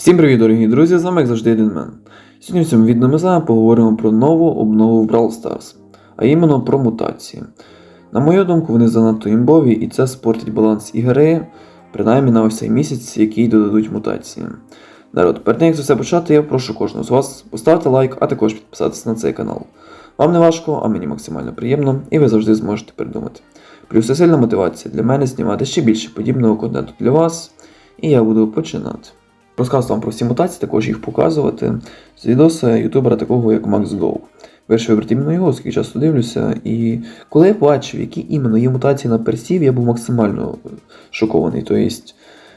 Всім привіт, дорогі друзі! З вами як завжди Мен. Сьогодні в цьому відео ми з вами поговоримо про нову обнову в Brawl Stars, а іменно про мутації. На мою думку, вони занадто імбові і це спортить баланс ігри, принаймні на ось цей місяць, який додадуть мутації. Народ, перед тим як це все почати, я прошу кожного з вас поставити лайк, а також підписатися на цей канал. Вам не важко, а мені максимально приємно, і ви завжди зможете придумати. Плюс це сильна мотивація для мене знімати ще більше подібного контенту для вас, і я буду починати. Розказую вам про всі мутації, також їх показувати з відоса ютубера такого як MaxGo. Вирішив вибрати іменно його, оскільки часто дивлюся. І коли я бачив, які іменно є мутації на персів, я був максимально е, шокований. Тобто,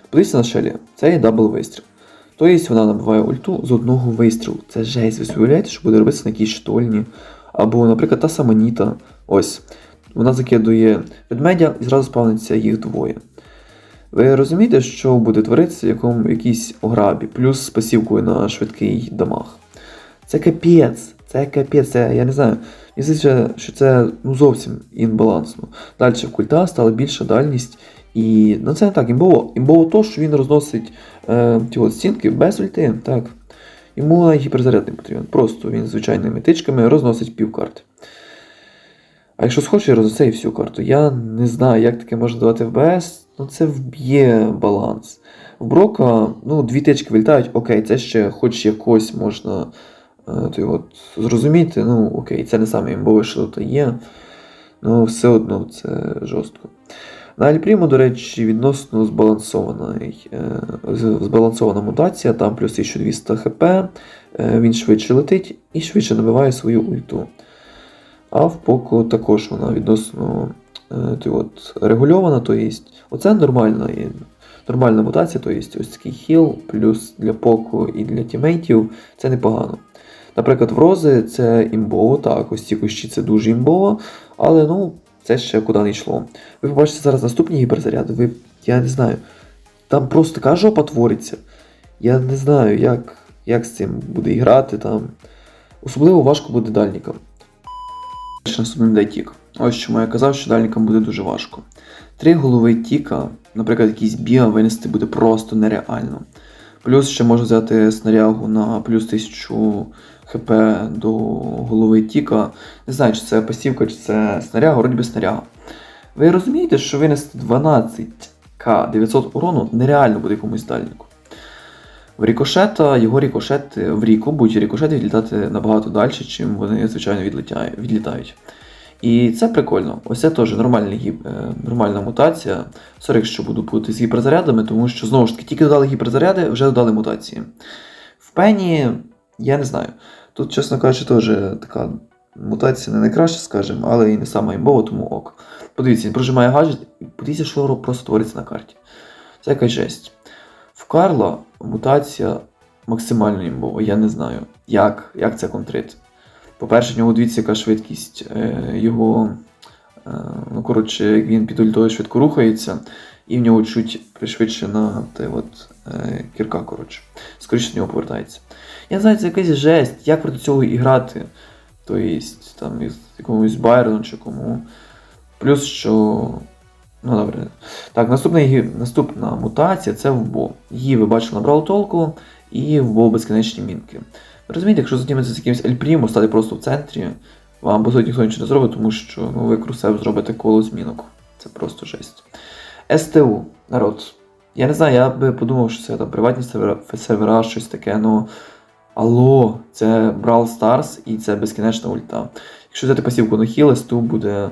подивіться на Шелі, це є дабл вистріл. Тобто вона набиває ульту з одного вистрілу. Це жесть. Ви уявляєте, що буде робитися на якійсь штольні. Або, наприклад, та сама Ніта. Ось. Вона закидує ведмедя і зразу спавниться їх двоє. Ви розумієте, що буде творитися в якому якійсь ограбі, плюс з пасівкою на швидкий дамаг. Це капець, це капець, це, я не знаю. Мені здається, що це ну, зовсім інбалансно. Далі в культа стала більша дальність. І ну, це так, імбово. Імбово то, що він розносить е, ті от стінки без ульти. Так. Йому гіперзаряд не потрібен. Просто він звичайними тичками розносить пів карти. А якщо схоче, і всю карту. Я не знаю, як таке можна давати в БС, ну це вб'є баланс. В Брока, ну, дві тички вилітають, окей, це ще хоч якось можна е, то, от, зрозуміти. Ну, окей, це не саме імбове, що є. Ну, все одно це жорстко. На Альпріму, до речі, відносно збалансована, е, збалансована мутація, там плюс 1200 хп, е, він швидше летить і швидше набиває свою ульту. А в Поко також вона відносно е, от, регульована, то є, оце нормальна, нормальна мутація, то є ось такий хіл, плюс для Поко і для тімейтів це непогано. Наприклад, в Рози це імбово, так, ось ці кущі це дуже імбово, але ну, це ще куди не йшло. Ви побачите зараз наступні гіперзаряди, ви, я не знаю, там просто така жопа твориться. Я не знаю, як, як з цим буде грати там. Особливо важко буде дальнікам. Наступний тік. Ось чому я казав, що дальникам буде дуже важко. Три голови тіка, наприклад, якийсь біа винести буде просто нереально. Плюс ще можна взяти снарягу на плюс 1000 хп до голови тіка. Не знаю, чи це пасівка, чи це снаряга, вроді би снаряга. Ви розумієте, що винести 12к 900 урону нереально буде якомусь дальнику. В рікошета його рікошети в ріку будуть рікошети відлітати набагато далі, чим вони, звичайно, відлітають. І це прикольно. Ось це теж нормальний, е, нормальна мутація. Сорі, якщо буду пути з гіперзарядами, тому що знову ж таки тільки додали гіперзаряди, вже додали мутації. В пені, я не знаю. Тут, чесно кажучи, теж така мутація не найкраща, скажімо, але і не сама імбова, тому ок. Подивіться, він прожимає гаджет, і подивіться, що просто твориться на карті. Це якась жесть. В Карла мутація максимально імбова. Я не знаю, як, як це контрити. По-перше, в нього дивіться, яка швидкість е, його. Е, ну, коротше, як він під ультою швидко рухається, і в нього чуть пришвидшена та, от, е, кірка, коротше. Скоріше до нього повертається. Я знаю, це якась жесть, як проти цього і грати. Тобто, там, із якомусь Байрону чи кому. Плюс, що. Ну, добре. Так, наступна, наступна мутація це вбо. Її ви бачили набрали толку, і вбо безкінечні мінки. Ви розумієте, якщо затіметься з якимось Ельпрімом, стати просто в центрі, вам по суті ніхто нічого не зробить, тому що ну, ви крусев зробите коло змінок. Це просто жесть. СТУ, народ. Я не знаю, я би подумав, що це там приватні сервера, сервера щось таке, ну. Алло, це Brawl Stars і це безкінечна ульта. Якщо взяти пасівку на хіл, СТУ буде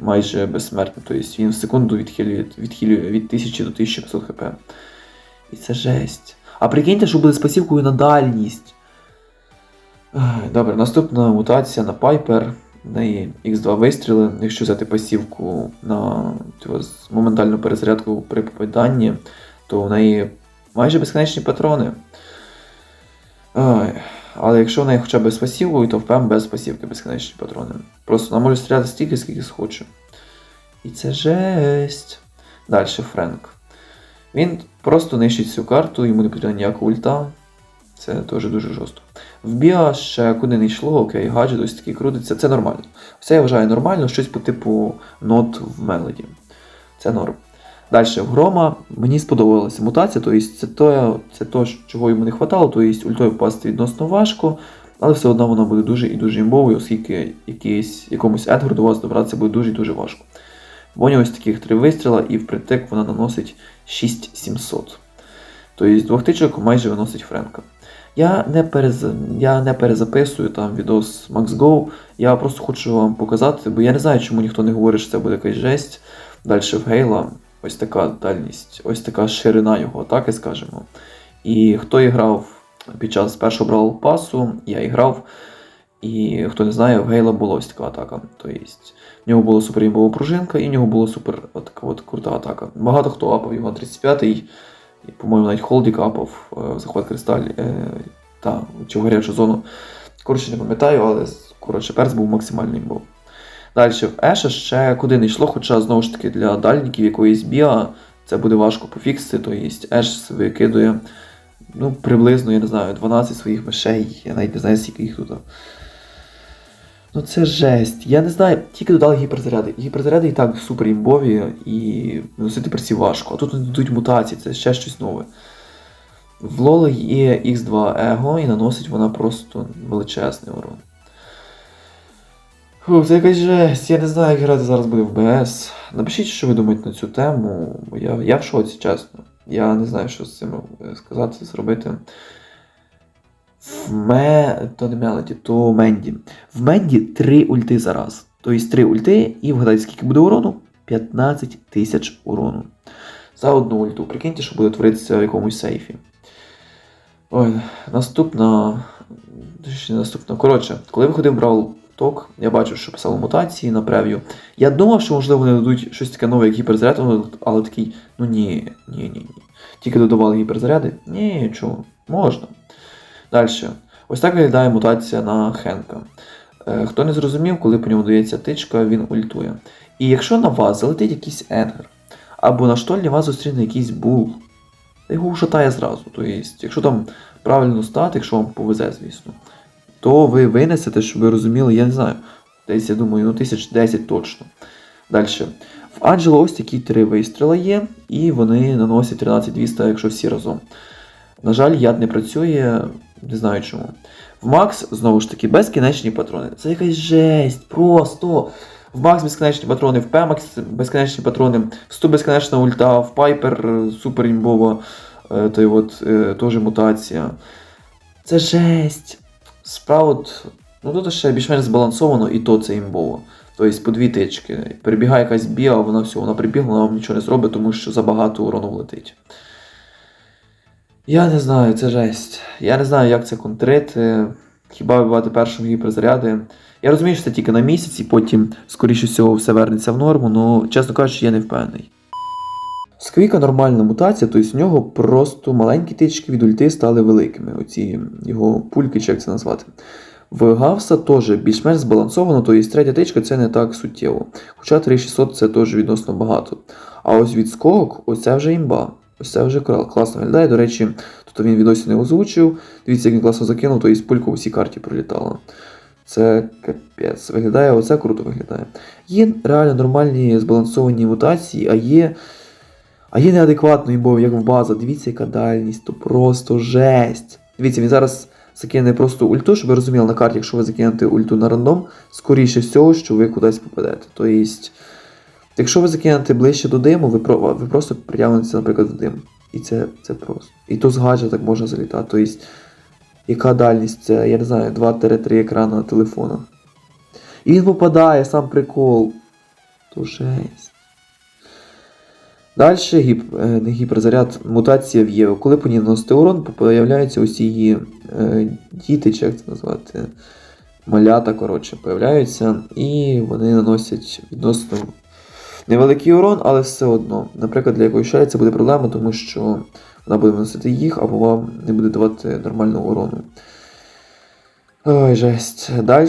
майже безсмертний. Тобто він в секунду відхилює, відхилює від 1000 до 1500 хп. І це жесть. А прикиньте, що буде з пасівкою на дальність. Добре, наступна мутація на Пайпер. В неї X2 вистріли. Якщо взяти пасівку на типу, моментальну перезарядку при попаданні, то в неї майже безконечні патрони. Ай. Але якщо в неї хоча б з пасівкою, то впевнено без пасівки безконечні патрони. Просто вона може стріляти стільки, скільки схоче. І це жесть. Далі Френк. Він просто нищить всю карту, йому не потрібна ніяка ульта. Це теж дуже жорстко. В Біа ще куди не йшло, окей, гаджет ось такий крутиться, це нормально. Все я вважаю нормально, щось по типу нот в мелоді. Це норм. Далі в Грома мені сподобалася мутація, тобто це те, це то, чого йому не вистачало, тобто ультою попасти відносно важко, але все одно вона буде дуже і дуже імбовою, оскільки якийсь, якомусь Едгару до вас добратися буде дуже і дуже важко. Бо у нього ось таких три вистріла, і впритик вона наносить 6700. Тобто з двох тичок майже виносить Френка. Я не, перез... я не перезаписую там відос Max Go, я просто хочу вам показати, бо я не знаю, чому ніхто не говорить, що це буде якась жесть. Далі в Гейла ось така дальність, ось така ширина його атаки, скажімо. І хто грав під час першого брал пасу, я грав. І хто не знає, в Гейла була ось така атака. Тобто, в нього була супер імбова пружинка, і в нього була супер от от крута атака. Багато хто апав його 35-й, і, по-моєму, навіть Холдік апав е, в захват кристаль е, та чи в гарячу зону. Коротше, не пам'ятаю, але коротше, перс був максимально імбов. Далі в Еша ще куди не йшло, хоча знову ж таки для дальників якоїсь біа це буде важко пофіксити, то є Еш викидує ну, приблизно, я не знаю, 12 своїх мишей, я навіть не знаю, скільки їх тут. Ну це жесть. Я не знаю, тільки додали гіперзаряди. Гіперзаряди і так супер імбові і носити пресі важко. А тут йдуть мутації, це ще щось нове. В Лола є X2 Его і наносить вона просто величезний урон. Фу, це якась жесть. Я не знаю, як грати зараз буде в БС. Напишіть, що ви думаєте на цю тему. Я, я в шоці, чесно. Я не знаю, що з цим е, сказати, зробити. В ме... То не Мелоді, то Менді. В Менді 3 ульти за раз. Тобто 3 ульти і вгадайте, скільки буде урону? 15 тисяч урону. За одну ульту. Прикиньте, що буде творитися в якомусь сейфі. Ой, наступна. Наступна. Коротше, коли виходив Бравл Ток, я бачив, що писали мутації на прев'ю. Я думав, що можливо вони дадуть щось таке нове, як гіперзаряд, але такий, ну ні, ні, ні, ні. Тільки додавали гіперзаряди? Ні, чого, можна. Далі. Ось так виглядає мутація на Хенка. Е, Хто не зрозумів, коли по ньому дається тичка, він ультує. І якщо на вас залетить якийсь енгер, або на штольні вас зустріне якийсь бул, його ушатає зразу. Тобто, якщо там правильно стати, якщо вам повезе, звісно, то ви винесете, щоб ви розуміли, я не знаю, десь я думаю, ну тисяч 10 точно. Далі. В Анджело ось такі три вистріла є, і вони наносять 13200, якщо всі разом. На жаль, яд не працює, не знаю чому. В Макс, знову ж таки, безкінечні патрони. Це якась жесть, просто. В Макс безкінечні патрони, в Пемакс безкінечні патрони, в 100 безкінечна ульта, в Пайпер супер імбова, е, той от, е, теж мутація. Це жесть. Справа, ну тут ще більш-менш збалансовано, і то це імбово. Тобто по дві тички. Перебігає якась біа, вона все, вона прибігла, вона вам нічого не зробить, тому що забагато урону влетить. Я не знаю, це жесть. Я не знаю, як це контрити. Хіба вибивати першим гіперзаряди. Я розумію, що це тільки на місяць, і потім, скоріше всього, все вернеться в норму, але, чесно кажучи, я не впевнений. Сквіка нормальна мутація, тобто в нього просто маленькі тички від ульти стали великими. Оці його пульки, чи як це назвати. В Гавса теж більш-менш збалансовано, тобто третя тичка це не так суттєво. Хоча 3600 це теж відносно багато. А ось від скок, ось вже імба. Ось це вже класно виглядає. До речі, тут він відосі не озвучив. Дивіться, як він класно закинув, то із пулька у всій карті пролітала. Це капець. Виглядає, оце круто виглядає. Є реально нормальні збалансовані мутації, а є. А є неадекватної бо як в база. Дивіться, яка дальність, то просто жесть. Дивіться, він зараз закине просто ульту, щоб ви розуміли на карті, якщо ви закинете ульту на рандом, скоріше всього, що ви кудись попадете. Тобто, якщо ви закинете ближче до диму, ви, ви просто притягнетеся, наприклад, до диму. І це, це просто. І то з гаджета так можна залітати. Тобто, яка дальність? Це, я не знаю, 2-3 екрана телефона. І він попадає, сам прикол. То жесть. Далі гіп, е, не гіперзаряд, мутація в Єву. Коли по ній наносити урон, появляються усі її е, діти, чи як це назвати, малята, коротше, появляються, і вони наносять відносно невеликий урон, але все одно. Наприклад, для якоїсь шарі це буде проблема, тому що вона буде виносити їх, або вам не буде давати нормального урону. Ой, жесть. Далі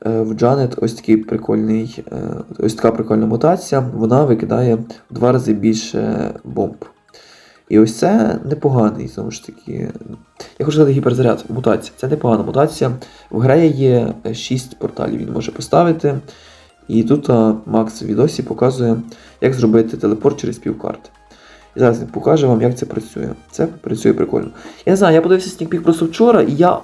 в Джанет ось такий прикольний, е, ось така прикольна мутація. Вона викидає в два рази більше бомб. І ось це непоганий, знову ж таки. Я хочу сказати гіперзаряд, мутація. Це непогана мутація. В Грея є 6 порталів, він може поставити. І тут Макс в відосі показує, як зробити телепорт через півкарти. І зараз він покаже вам, як це працює. Це працює прикольно. Я не знаю, я подивився снікпік просто вчора, і я.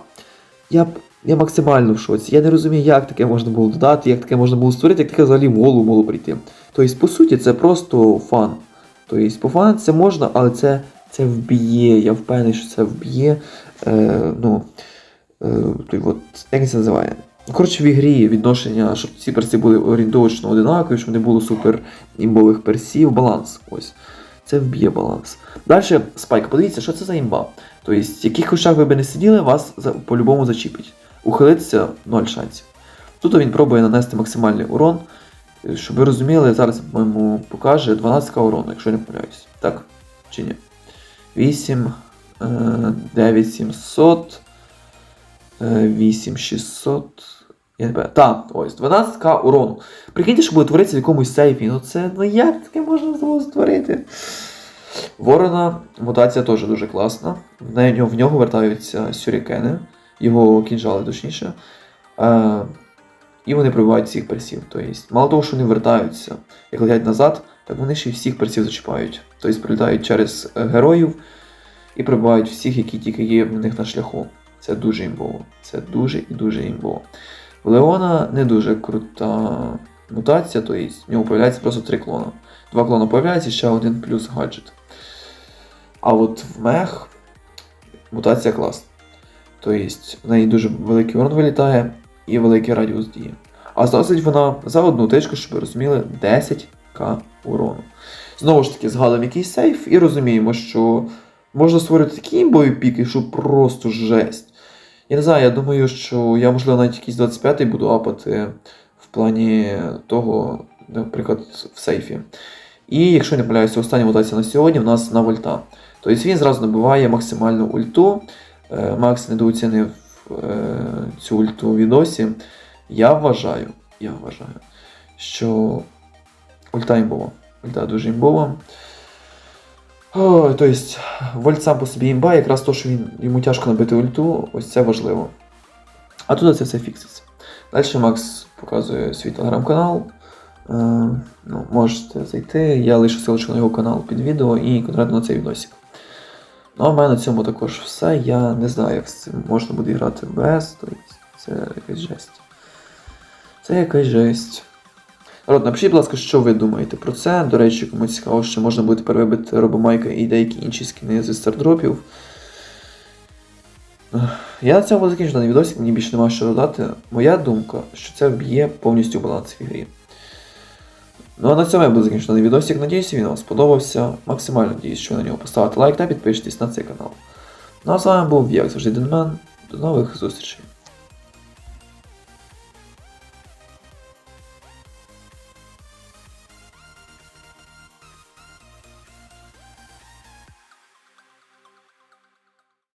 Я, я максимально в шоці. Я не розумію, як таке можна було додати, як таке можна було створити, як таке взагалі голову могло прийти. Тобто, по суті, це просто фан. Тобто, пофанитися можна, але це, це вб'є. Я впевнений, що це вб'є. Е, ну, е, от, як це називає? Коротше, в ігрі відношення, щоб ці перси були орієнтовочно одинакові, щоб не було супер імбових персів, баланс. Ось. Це вб'є баланс. Далі спайк, подивіться, що це за імба. Тобто, яких кущах ви би не сиділи, вас по-любому зачіпить. Ухилитися 0 шансів. Тут він пробує нанести максимальний урон. Е, Щоб ви розуміли, зараз, по-моєму, покаже 12к урону, якщо не помиляюсь. Так? Чи ні? 8, е, 9700, е, 8600. Я не пам'ятаю. Так, ось, 12к урону. Прикиньте, що буде творитися в якомусь сейфі. Ну це, ну як таке можна було створити? Ворона мутація теж дуже класна. В нього, в нього вертаються сюрікени, його кінжали точніше. Е, і вони пробивають всіх персів. Тобто, мало того, що вони вертаються, як летять назад, так вони ще й всіх персів зачіпають. Тобто прилітають через е, героїв і пробивають всіх, які тільки є в них на шляху. Це дуже імбово. Це дуже і дуже імбово. В Леона не дуже крута мутація, тобто в нього появляється просто три клона. Два клона появляється, ще один плюс гаджет. А от в мех мутація класна. Тобто в неї дуже великий урон вилітає і великий радіус дії. А зносить вона за одну тичку, щоб ви розуміли, 10к урону. Знову ж таки, згадуємо якийсь сейф і розуміємо, що можна створити такі імбові піки, що просто жесть. Я не знаю, я думаю, що я, можливо, навіть якийсь 25-й буду апати в плані того, наприклад, в сейфі. І якщо не помиляюся, остання мутація на сьогодні в нас на вольта. Тобто він зразу набиває максимальну ульту. Е, Макс недооцінив е, цю ульту у відосі. Я вважаю, я вважаю, що ульта імбова. Ульта дуже імбова. Тобто, вольт сам по собі імба, якраз то, що він, йому тяжко набити ульту, ось це важливо. А тут це все фікситься. Далі Макс показує свій телеграм-канал. Е, ну, можете зайти, я лишу ссылочку на його канал під відео і конкретно на цей відосик. Ну, а в мене на цьому також все. Я не знаю, як з цим можна буде грати БС, тобто це якась жесть. Це якась жесть. Народ, напишіть, будь ласка, що ви думаєте про це. До речі, кому цікаво, що можна буде перевибити робомайка і деякі інші скіни зі стардропів. Я на цьому закінчу даний відосик, мені більше нема що додати. Моя думка, що це вб'є повністю баланс в ігрі. Ну а на цьому я буду закінчений відосик. Надіюсь, він вам сподобався. Максимально надіюсь, що ви на нього поставите лайк та підпишитесь на цей канал. Ну а з вами був, як завжди, Денмен. До нових зустрічей.